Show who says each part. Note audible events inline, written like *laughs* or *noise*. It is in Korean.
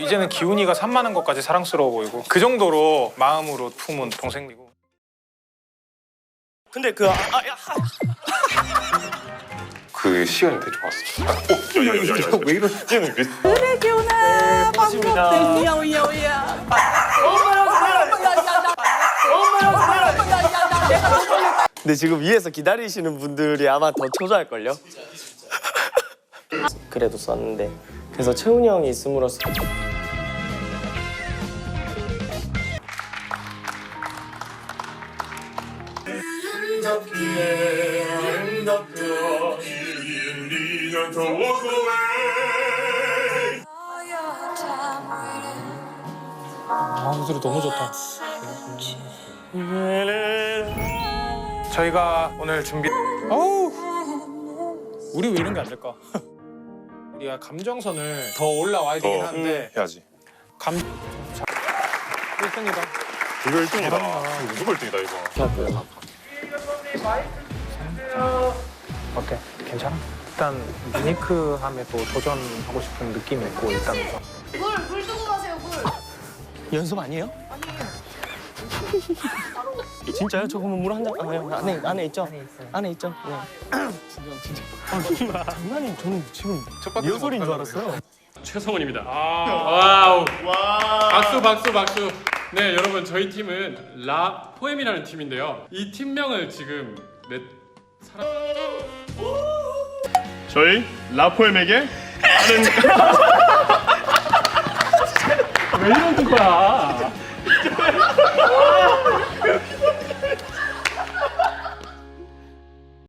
Speaker 1: 이제는 기훈이가 산만한 것까지 사랑스러워 보이고 그 정도로 마음으로 품은 동생이고
Speaker 2: 근데 그 아, 아, 야, 하-
Speaker 3: 그 시간이 되게 좋았어. 아, 어, 야야야야. 왜 이러지?
Speaker 4: 그래 기훈아. 반갑대 오야 오야 오야
Speaker 2: 근데 지금 위에서 기다리시는 분들이 아마 더 초조할걸요? 그래도 썼는데. 그래서 채훈이 형이 있음으로써.
Speaker 1: 아 목소리 너무 좋다. 저희가 오늘 준비 어우! 우리 왜 이런 게 안 될까 *laughs* 우리가 감정선을 더 올라와야 되긴
Speaker 3: 더
Speaker 1: 하는데
Speaker 3: 해야지.
Speaker 1: 감 자, 1등이다
Speaker 3: 이거 1등이다. 무조건 1등이다 이거.
Speaker 1: 어때? 괜찮아? 일단 유니크함에 또 도전하고 싶은 느낌이 있고 일단
Speaker 5: 물, 물 두고 가세요, 물.
Speaker 2: 연습 아니에요? 진짜요? 저 그러면 물한 잔. 아, 여기 안에 안에 있죠? 안에 있죠? 네. 진짜 진짜. 아, 장난이 저는 지금 리허설인 줄 알았어요.
Speaker 6: 최성훈입니다. 와우. 박수 박수 박수. 네 여러분 저희 팀은 라 포엠이라는 팀인데요. 이 팀명을 지금 몇 사람
Speaker 7: 저희 라포엠에게 *laughs*
Speaker 6: 왜 이러는 거야? *laughs*